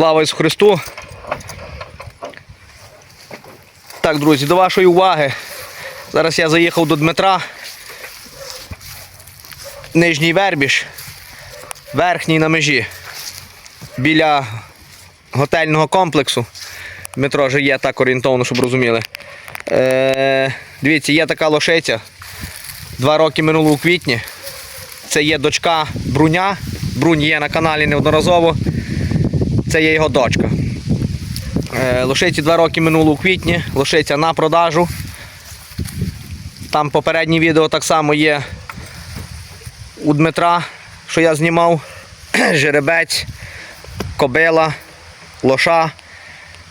Слава Ісусу Христу! Так, друзі, до вашої уваги. Зараз я заїхав до Дмитра. Нижній Вербіж, верхній на межі. Біля готельного комплексу. Дмитро вже є так орієнтовно, щоб розуміли. Е, дивіться, є така лошиця. Два роки минуло у квітні. Це є дочка Бруня. Брунь є на каналі неодноразово. Це є його дочка. Е, Лошиці два роки минуло у квітні. Лошиця на продажу. Там попереднє відео так само є у Дмитра, що я знімав. Жеребець, кобила, лоша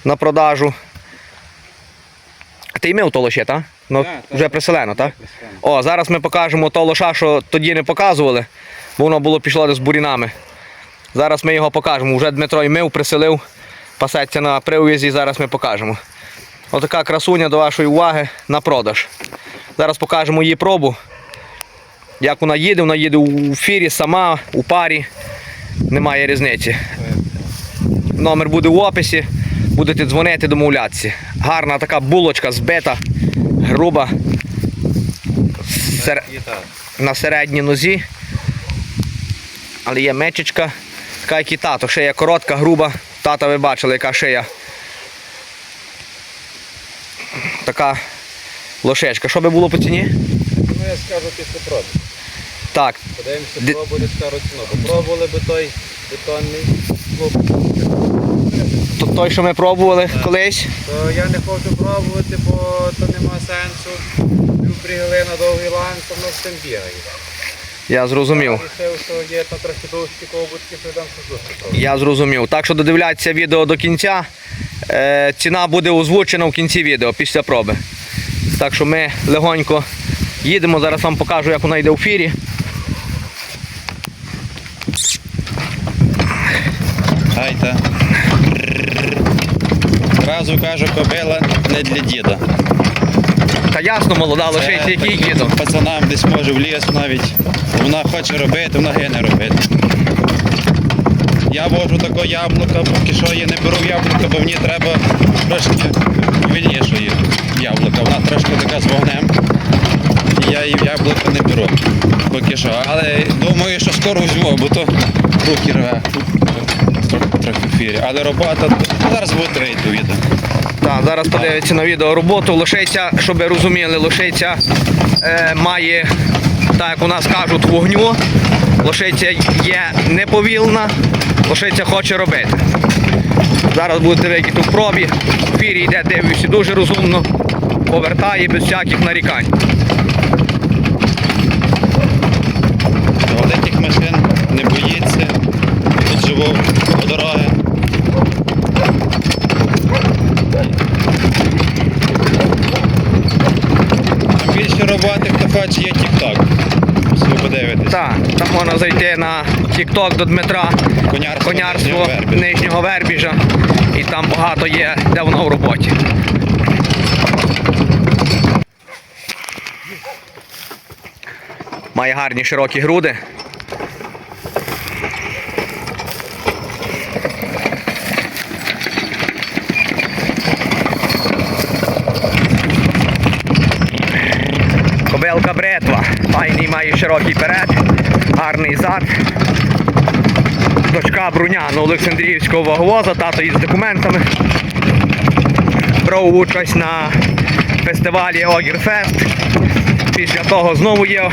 на продажу. Ти імив то так? Ну, Так, так. вже приселено, так? О, зараз ми покажемо то лоша, що тоді не показували, бо воно було пішло з бурінами. Зараз ми його покажемо. Вже Дмитро і мив, приселив, пасеться на прив'язі, зараз ми покажемо. Отака красуня до вашої уваги на продаж. Зараз покажемо її пробу. Як вона їде, вона їде у фірі сама, у парі. Немає різниці. Номер буде в описі. Будете дзвонити, домовлятися. Гарна така булочка збита, груба. Сер- на середній нозі. Але є мечечка, така як і тато, шия коротка, груба. Тата ви бачили, яка шия. Така лошечка. Що би було по ціні? Ну я скажу після проби. Так, Подивимося, Ди- пробували скажу ціну. Попробували би той бетонний клуб. то той, що ми пробували колись. То я не хочу пробувати, бо то нема сенсу. Пів пригали на довгий лан, то воно з цим бігає. Я зрозумів. Я зрозумів. Так що додивляйтеся відео до кінця. Е, ціна буде озвучена в кінці відео після проби. Так що ми легонько їдемо. Зараз вам покажу, як вона йде у фірі. Гайта. Зразу кажу, кобила не для діда. Та ясно, молода лошиця, який їду. Пацанам десь може в ліс навіть. Вона хоче робити, вона гине робити. Я вожу таке яблука, поки що я не беру яблука, бо мені треба трошки вільнішої яблука. Вона трошки така з вогнем. І я її яблука не беру. Поки що. Але думаю, що скоро візьму, бо то руки рве. Трохи фірі. Але робота зараз буде відео. Так, зараз подивиться на відео роботу. Лошиця, щоб ви розуміли, лошиця е, має, так як у нас кажуть, вогню. Лошиця є неповільна, лошиця хоче робити. Зараз будете видіти в пробі. В фірі йде, дивлюся, дуже розумно, повертає без всяких нарікань. Роботи, хто хоче, є TikTok. Все подивитись. Так, там можна зайти на TikTok до Дмитра, Конярство, конярство Нижнього нижнього вербіжа. І там багато є, де воно в роботі. Має гарні широкі груди. Кобилка бретва. Файний має широкий перед, гарний зад. Дочка Бруняна Олександрівського ваговоза, тато із документами. Брав участь на фестивалі Огірфест. Після того знову є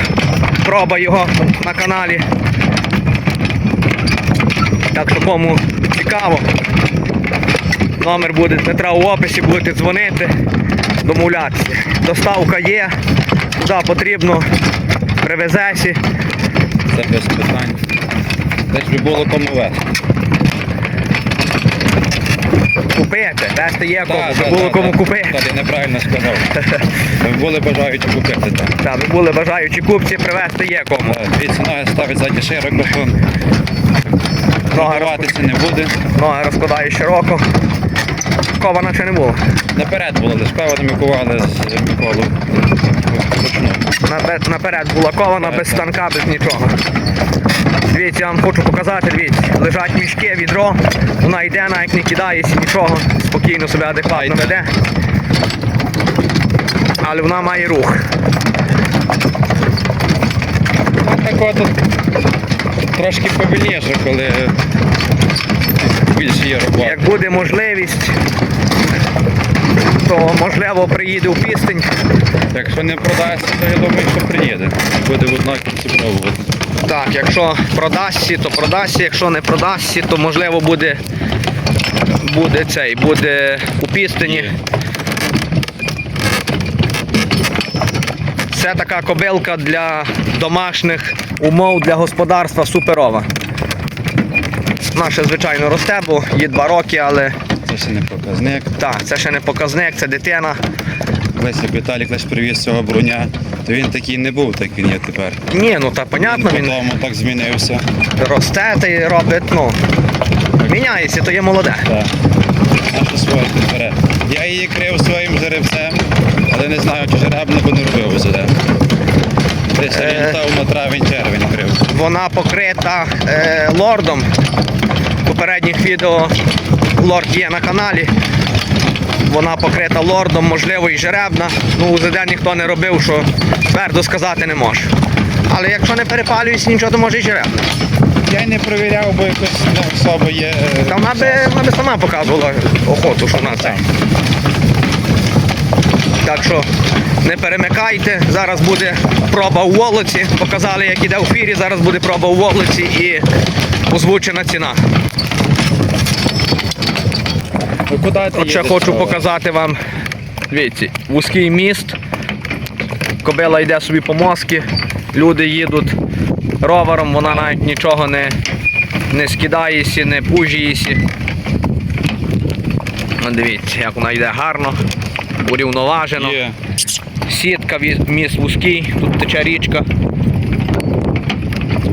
проба його на каналі. Так що кому цікаво. Номер буде Дмитра у описі, будете дзвонити, домовлятися. Доставка є, куди потрібно, привезесі. Це без питань. Десь би було кому вести. Купити, вести є кому, щоб було кому купити. Так, я неправильно сказав. Ми були бажаючи купити так. Так, ви були бажаючі купці, привезти є кому. Е, ноги ставить ззаді широко, що Ноги, не буде. ноги розкладає широко. Кована ще не було. Наперед було, лише певно ми кували з Миколу Наперед була кована без станка, без нічого. Дивіться, я вам хочу показати, дивіться, лежать мішки, відро, вона йде, навіть не кидається нічого, спокійно себе адекватно веде. Але вона має рух. Так от трошки повільніше, коли більше є роботи. Як буде можливість, то можливо приїде у пістень. Якщо не продасться, то я думаю, що приїде. Буде в пробувати. Так, якщо продасться, то продасться, якщо не продасться, то можливо буде, буде цей, буде у пістині. Це така кобилка для домашніх умов для господарства суперова. Наша, звичайно, росте, бо їй два роки, але Це ще не показник. так, це ще не показник, це дитина. Колись як Віталік лише привіз цього броня, то він такий не був, так він є тепер. Ні, ну та понятно, він він потім так змінився. росте та й робить, ну, міняється, то є молоде. Так. Наша своя бере. Я її крив своїм жеребцем, але не знаю, чи жеребно, бо не робив ОЗД. Десь Е. орієнтав на травень-червень крив. Вона покрита е, лордом. В попередніх відео лорд є на каналі. Вона покрита лордом, можливо, і жеребна. Ну, УЗД ніхто не робив, що твердо сказати не може. Але якщо не перепалюється нічого, то може і жеребна. Я не перевіряв, бо якось ну, особо є. е, Та вона би, вона би сама показувала охоту, що вона це. Так що не перемикайте. Зараз буде проба у волоці. Показали, як іде у фірі. Зараз буде проба у волоці і озвучена ціна. Ну, куди ти От ще їдеш, хочу показати вам. Дивіться, вузький міст. Кобила йде собі по мозки, люди їдуть ровером, вона навіть нічого не, не скидається, не пужіється. Ну, Дивіться, як вона йде гарно, урівноважено. Є. Сітка, міст вузький, тут тече річка,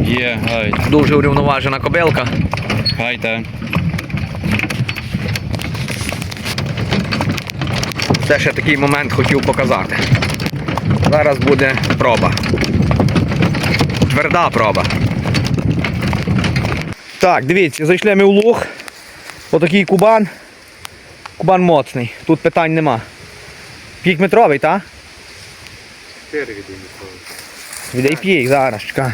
Є, гай. дуже урівноважена кобилка. Гай. Це ще такий момент хотів показати. Зараз буде проба. Тверда проба. Так, дивіться, зайшли ми в луг. Отакий кубан. Кубан моцний. Тут питань нема. Пікметровий, так? Віддай п'їх зараз, чекай.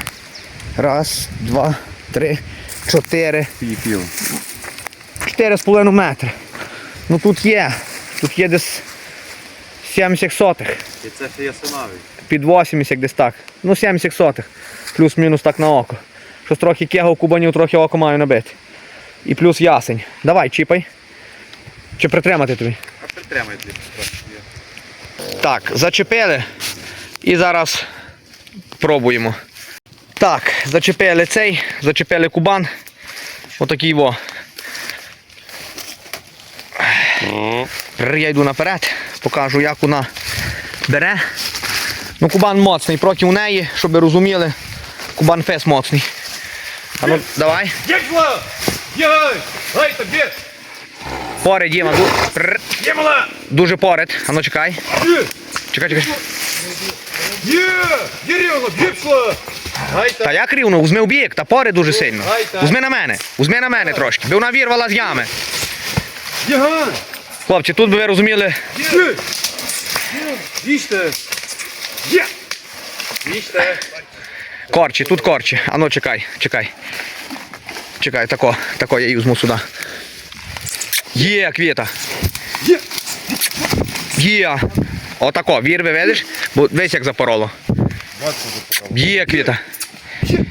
Раз, два, три, чотири. Пів-пів. 4,5 метри. Ну тут є. Тут є десь 70 сотих. І це ще є. Під 80 десь так. Ну 70 сотих. Плюс-мінус так на око. Щось трохи кегав кубанів, трохи око маю набити. І плюс ясень. Давай, чіпай. Чи притримати тобі? А притримай трошки. Так, зачепили. І зараз пробуємо. Так, зачепили цей, зачепили кубан. Отакий во. Я йду наперед, покажу, як вона бере. Ну, кубан моцний, проти у неї, щоб ви розуміли, кубан фес моцний. А ну, давай. Поряд, Діма, ду... Дуже поряд. А ну чекай. Чекай, чекай. Та як рівно, візьми в бік, та пори дуже сильно. Візьми на мене, візьми на мене трошки, би вона вірвала з ями. Хлопці, тут би ви розуміли! Їжте! Їжте! корчі, тут корчі. Ану, чекай, чекай. Чекай, тако, тако я її візьму сюди. Є, квіта. Є! Є. Отако, вірви, видиш? Бо дивись, як запороло. Є, квіта. Є.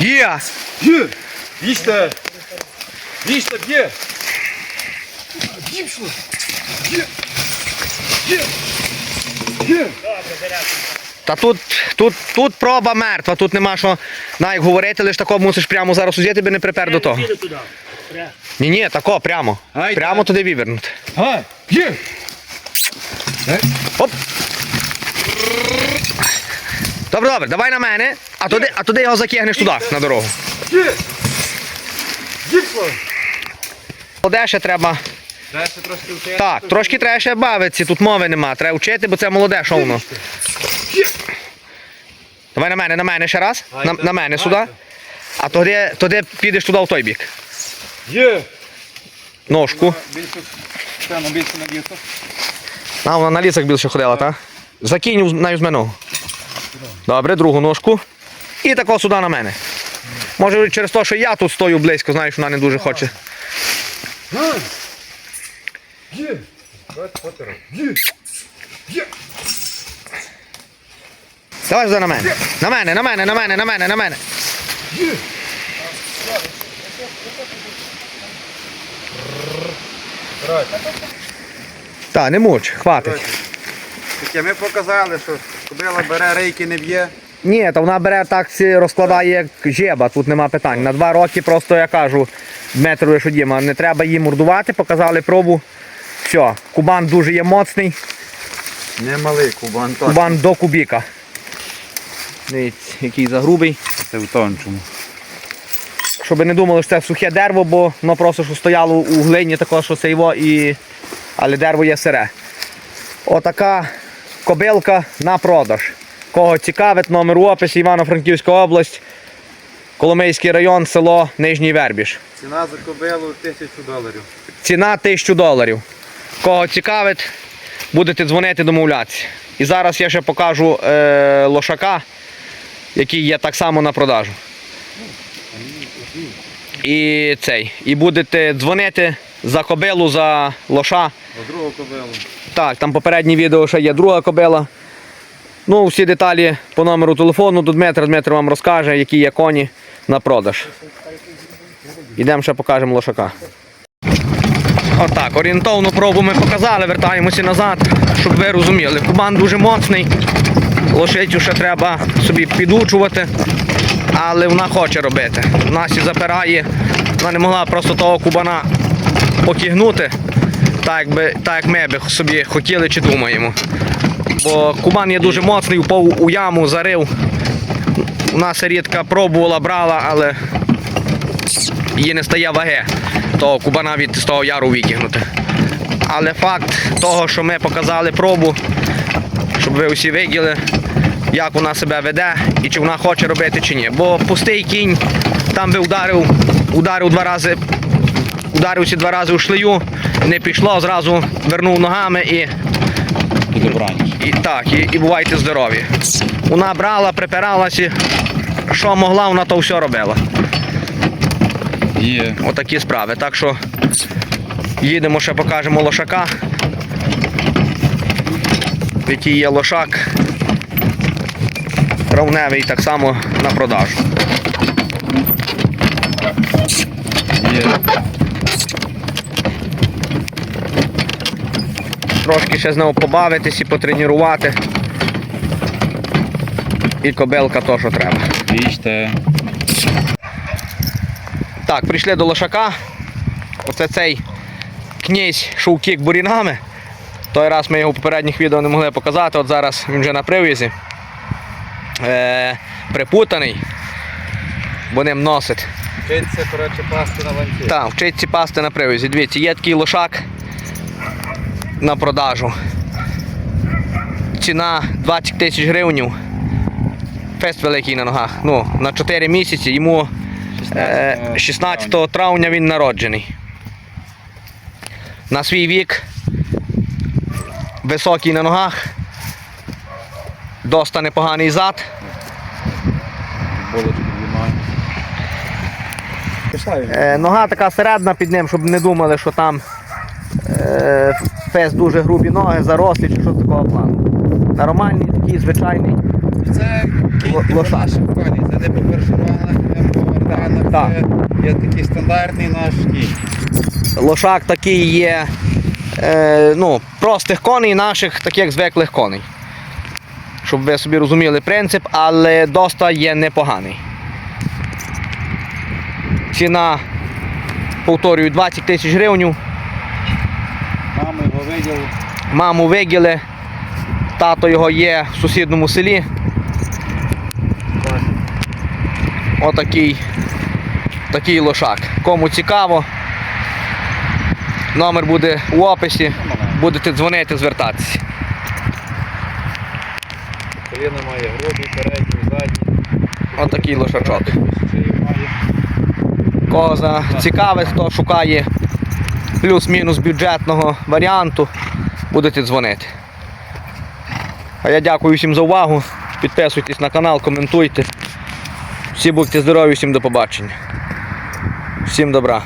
Є! Їжте! Їжте, б'є! Їпшло! Є! Є! Є! Та тут, тут, тут проба мертва, тут нема що навіть говорити, лише тако мусиш прямо зараз узяти, би не припер до того. Ні, ні, тако, прямо. Ай, Прямо туди вивернути. Гай! Є! Оп. Добре, добре, давай на мене, а туди, а туди його закигнеш туди, на дорогу. Є! Їпшло! Молоде ще треба. Треба ще трошки вчити. Так, трошки треба ще бавитися, тут мови нема. Треба вчити, бо це молоде, що воно. Давай на мене, на мене ще раз. На, на мене сюди. А тоді, тоді підеш туди в той бік. Є! Ножку. Більше, не б'ється. А, вона на лісах більше ходила, так? Закинь на ногу. Добре, другу ножку. І тако сюди на мене. Може через те, що я тут стою близько, знаєш, вона не дуже хоче. Є! Є! Є! Давай сюди на мене. На мене, на мене, на мене, на мене, на мене. Є! Так, не муч, хватить. Таке ми показали, що кобила бере рейки не б'є. Ні, то вона бере так всі розкладає як жеба, тут нема питань. На два роки просто я кажу Дмитрові, що Діма, не треба її мордувати, показали пробу. Все, кубан дуже є моцний, Не малий кубан, то кубан до кубіка. Дивіться, який загрубий. це в тончому. Щоб не думали, що це сухе дерево, бо воно просто що стояло у глині, також, що це його, і... але дерево є сире. Отака кобилка на продаж. Кого цікавить, номер у описі Івано-Франківська область, Коломийський район, село Нижній Вербіж. Ціна за кобилу тисячу доларів. Ціна 1000 доларів. Кого цікавить, будете дзвонити, домовлятися. І зараз я ще покажу е, лошака, який є так само на продажу. І цей. І будете дзвонити за кобилу, за лоша. За другу кобилу. Так, там попереднє відео ще є друга кобила. Ну, всі деталі по номеру телефону до Дмитра. Дмитро вам розкаже, які є коні на продаж. Ідемо ще покажемо лошака. Отак, орієнтовну пробу ми показали, вертаємося назад, щоб ви розуміли. Кубан дуже моцний, лошицю ще треба собі підучувати, але вона хоче робити. Вона сі запирає, вона не могла просто того кубана потягнути, так, якби, так як ми би собі хотіли чи думаємо. Бо кубан є дуже моцний, упав у яму, зарив. У нас рідка пробувала, брала, але її не стає ваги того кубана від з того яру витягнути. Але факт того, що ми показали пробу, щоб ви усі виділи, як вона себе веде і чи вона хоче робити чи ні. Бо пустий кінь там би ударив, ударив два рази, ударився два рази у шлею, не пішло, зразу вернув ногами і і так, і, і бувайте здорові. Вона брала, припиралася, що могла, вона то все робила. Є. Отакі справи. Так що їдемо ще покажемо лошака. Який є лошак. Травневий так само на продажу. Є. Трошки ще з нього побавитись і потренувати. І кобилка то, що треба. Бачите. Так, прийшли до лошака. Оце цей князь шовкік бурінами. Той раз ми його в попередніх відео не могли показати, от зараз він вже на привізі. Е, припутаний, бо ним носить. Вчиться, коротше, пасти на ланці. Так, вчиться пасти на привізі. Дивіться, є такий лошак на продажу. Ціна 20 тисяч гривень. Фест великий на ногах. Ну, на 4 місяці йому 16 травня він народжений. На свій вік. Високий на ногах. Доста непоганий зад. Е, нога така середна під ним, щоб не думали, що там е, фес дуже грубі ноги, зарослі чи що такого плану. Нормальний, такий звичайний. Це Л- кінь лошак. наших коней. Це не не повертана. Так. Є такий стандартний наш кінь. Лошак такий є е, ну, простих коней, наших таких звиклих коней. Щоб ви собі розуміли принцип, але доста є непоганий. Ціна, повторюю, 20 тисяч гривень. Мами його виділи. Маму виділи, тато його є в сусідньому селі. Отакий такий лошак. Кому цікаво, номер буде у описі. Будете дзвонити, звертатися. Коліна має грубий, передній, задній. Отакий лошачок. Кого цікавить, хто шукає плюс-мінус бюджетного варіанту, будете дзвонити. А я дякую всім за увагу. Підписуйтесь на канал, коментуйте. Всі будьте здорові, всім до побачення. Всім добра.